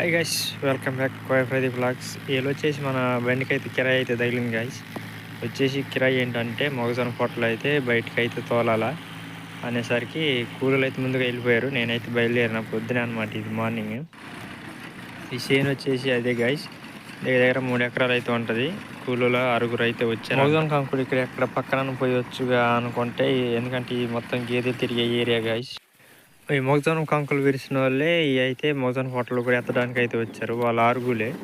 Hi guys welcome back కోయఫ్రైది blogs వీళ్ళు వచ్చేసి మన బండికి అయితే కిరాయి అయితే తగిలింది గైస్ వచ్చేసి కిరాయి ఏంటంటే మొగజన పొట్టలు అయితే బయటకు అయితే తోలాలా అనేసరికి కూలీలు అయితే ముందుగా వెళ్ళిపోయారు. నేనైతే బయలుదేరిన పొద్దునే అనమాట ఇది మార్నింగ్ ఈ చేను వచ్చేసి అదే గైస్ దగ్గర దగ్గర మూడు ఎకరాలు అయితే ఉంటుంది. కూలీలో ఆరుగురు అయితే వచ్చారు. మొగజన కంకుడు ఇక్కడ ఎక్కడ పక్కన పోయొచ్చుగా అనుకుంటే ఎందుకంటే ఈ మొత్తం గేదెలు తిరిగే ఏరియా గైస్ ఈ మొగజనం కంకులు విరిసిన వాళ్ళే ఈ అయితే మొగజొన్న పొట్టలు కూడా ఎత్తడానికి అయితే వచ్చారు. వాళ్ళ ఆరుగులే.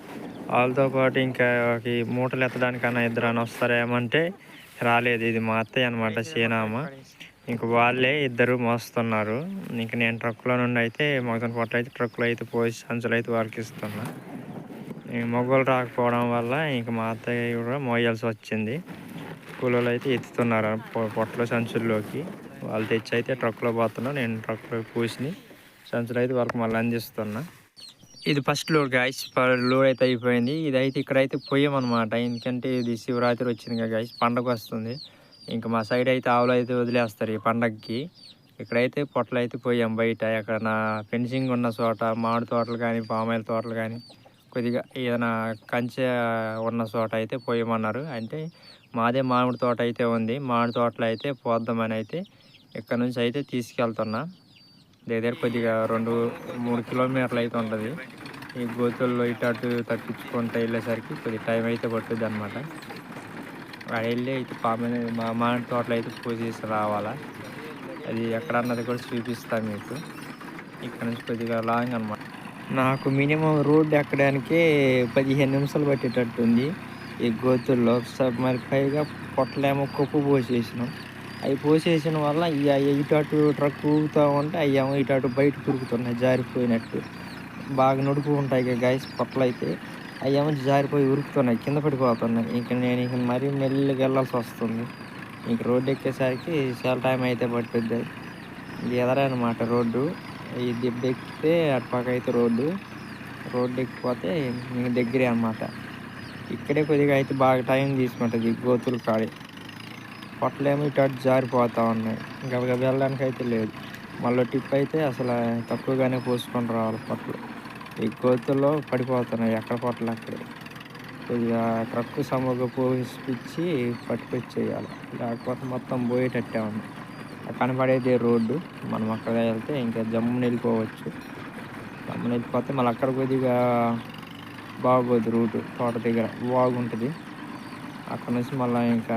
వాళ్ళతో పాటు ఇంకా ఈ మూటలు ఎత్తడానికన్నా ఇద్దరు అని వస్తారేమంటే రాలేదు. ఇది మా అత్తయ్య అనమాట సీనామ ఇంక వాళ్ళే ఇద్దరు మోస్తున్నారు. ఇంక నేను ట్రక్లో నుండి అయితే మొగజన పొట్టలు అయితే ట్రక్లో అయితే పోసి సంచులు అయితే వాళ్ళకి ఇస్తున్నా. ఈ రాకపోవడం వల్ల ఇంక మా అత్తయ్య కూడా మోయాల్సి వచ్చింది. కూలీలు అయితే ఎత్తుతున్నారు పొ- పొట్టలు సంచుల్లోకి. వాళ్ళు తెచ్చి అయితే ట్రక్లో పోతున్నా నేను ట్రక్లో పూసి సంచులు అయితే వాళ్ళకి మళ్ళీ అందిస్తున్నా. ఇది ఫస్ట్ లోడ్ గాయస్ లోడ్ అయితే అయిపోయింది. ఇది అయితే ఇక్కడైతే పోయామన్నమాట ఎందుకంటే ఇది శివరాత్రి వచ్చింది గాయస్ పండగ వస్తుంది. ఇంకా మా సైడ్ అయితే ఆవులు అయితే వదిలేస్తారు ఈ పండగకి ఇక్కడైతే పొట్టలు అయితే పోయాం బయట. అక్కడ నా ఫెన్సింగ్ ఉన్న చోట మామిడి తోటలు కానీ పామాయిల తోటలు కానీ కొద్దిగా ఏదైనా కంచె ఉన్న చోట అయితే పోయమన్నారు. అంటే మాదే మామిడి తోట అయితే ఉంది. మామిడి తోటలో అయితే పోద్దామని అయితే ఇక్కడ నుంచి అయితే తీసుకెళ్తున్నా. దగ్గర కొద్దిగా రెండు మూడు కిలోమీటర్లు అయితే ఉంటుంది. ఈ గోతుల్లో ఇటు అటు తప్పించుకుంటూ వెళ్ళేసరికి కొద్దిగా టైం అయితే పడుతుంది అనమాట అక్కడ వెళ్ళి అయితే పామె మా మామిడి తోటలో అయితే పూజేసి రావాలా. అది ఎక్కడ అన్నది కూడా చూపిస్తాను మీకు. ఇక్కడ నుంచి కొద్దిగా లాంగ్ అనమాట నాకు మినిమం రోడ్ ఎక్కడానికే పదిహేను నిమిషాలు పట్టేటట్టుంది. ఈ గోతుల్లో మరి పైగా పొట్టలేమో కుప్పు పోసేసినాం. అవి పోసేసిన వల్ల ఈ ఇటాటు ఇటు అటు ట్రక్ ఊగుతూ ఉంటే అయ్యేమో ఇటాటు ఇటు అటు బయట ఉరుకుతున్నాయి జారిపోయినట్టు. బాగా నడుపు ఉంటాయి గాయస్ పొట్టలు అయితే. అవి ఏమో జారిపోయి ఉరుకుతున్నాయి కింద పడిపోతున్నాయి. ఇంక నేను ఇంక మరీ మెల్లిగా వెళ్ళాల్సి వస్తుంది. ఇంక రోడ్డు ఎక్కేసరికి చాలా టైం అయితే పట్టుద్ది. ఇది ఎదరనమాట రోడ్డు. ఈ దెబ్బ ఎక్కితే అటుపక్క అయితే రోడ్డు. రోడ్డు ఎక్కిపోతే ఇంక దగ్గరే అనమాట ఇక్కడే కొద్దిగా అయితే బాగా టైం తీసుకుంటుంది గోతులు కాడి. పొట్టలేమో ఇటు అటు జారిపోతూ ఉన్నాయి. గబగబ వెళ్ళడానికి అయితే లేదు. మళ్ళీ టిప్ అయితే అసలు తక్కువగానే పోసుకొని రావాలి పొట్టలు ఈ కోతుల్లో పడిపోతున్నాయి ఎక్కడ పొట్టలు అక్కడే. కొద్దిగా ట్రక్ సమూహంగా పోసిపించి పట్టుకొచ్చేయాలి. లేకపోతే మొత్తం పోయేటట్టే ఉంది. కనబడేది కనపడేది రోడ్డు. మనం అక్కడ వెళ్తే ఇంకా జమ్మున వెళ్ళిపోవచ్చు. జమ్మున వెళ్ళిపోతే మళ్ళీ అక్కడ కొద్దిగా బాగోదు రూటు తోట దగ్గర. బాగుంటుంది అక్కడ నుంచి మళ్ళీ ఇంకా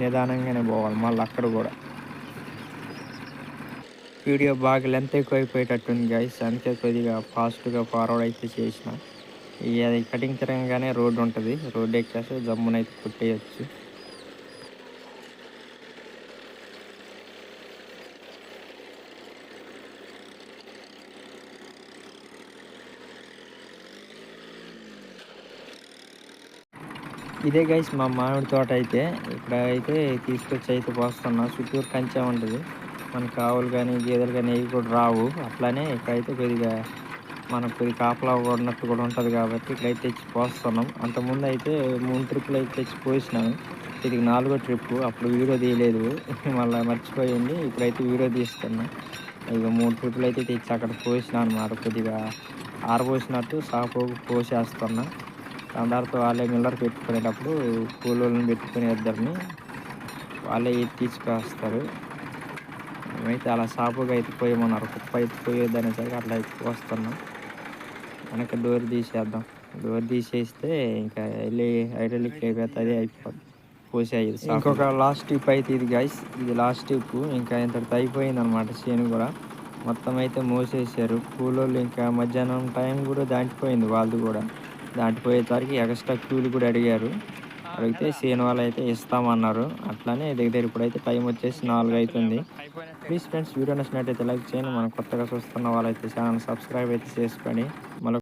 నిదానంగానే పోవాలి మళ్ళీ అక్కడ కూడా. వీడియో బాగా లెంత్ ఎక్కువ అయిపోయేటట్టుంది గైస్ అందుకే కొద్దిగా ఫాస్ట్గా ఫార్వర్డ్ అయితే చేసిన. ఈ అది కటింగ్ తిరగంగానే రోడ్డు ఉంటుంది రోడ్డు ఎక్కేస్తే జమ్మునైతే కొట్టేయచ్చు. ఇదే గైస్ మా మామిడి తోట అయితే. ఇక్కడ అయితే తీసుకొచ్చి అయితే పోస్తున్నా. చుట్టూరు కంచె ఉంటుంది. మనకు ఆవులు కానీ గేదెలు కానీ ఇవి కూడా రావు. అట్లానే ఇక్కడైతే కొద్దిగా మనకు కొద్ది కాపలా ఉన్నట్టు కూడా ఉంటుంది కాబట్టి ఇక్కడైతే తెచ్చి పోస్తున్నాం. అంతకుముందు అయితే మూడు ట్రిప్పులు అయితే తెచ్చి పోసినాను ఇది నాలుగో ట్రిప్ అప్పుడు వీడియో తీయలేదు. మళ్ళీ మర్చిపోయింది. ఇప్పుడైతే వీడియో తీస్తున్నా. ఇక మూడు ట్రిప్పులు అయితే తెచ్చి అక్కడ పోసినా అనమాట కొద్దిగా ఆరబోసినట్టు సాపు పోసేస్తున్నా. దాని వాళ్ళే మిల్లర్ పెట్టుకునేటప్పుడు కూలోళ్ళని పెట్టుకునే ఇద్దరిని వాళ్ళే తీసుకొస్తారు. మేమైతే అలా సాపుగా అయితే పోయేమన్నారు. కుప్ప అయితే పోయేది అట్లా అయితే పోస్తున్నాం. వెనక డోర్ తీసేద్దాం. డోర్ తీసేస్తే ఇంకా వెళ్ళి ఐడలిక్ అయిపోతే అదే అయిపోతుంది పోసేది ఇంకొక లాస్ట్ టిప్ అయితే ఇది గైస్ ఇది లాస్ట్ టిప్ ఇంకా ఇంతటితో అయిపోయింది అనమాట చేను కూడా. మొత్తం అయితే మోసేసారు కూలోళ్ళు ఇంకా మధ్యాహ్నం టైం కూడా దాటిపోయింది వాళ్ళది కూడా. దాటిపోయేసరికి ఎక్స్ట్రా క్యూలు కూడా అడిగారు. అడిగితే సేను వాళ్ళు అయితే ఇస్తామన్నారు. అట్లానే దగ్గర దగ్గర ఇప్పుడైతే టైం వచ్చేసి నాలుగు అవుతుంది ప్లీజ్ ఫ్రెండ్స్ వీడియో నచ్చినట్టయితే లైక్ చేయండి. మనం కొత్తగా చూస్తున్న వాళ్ళైతే ఛానల్ సబ్స్క్రైబ్ అయితే చేసుకొని మళ్ళీ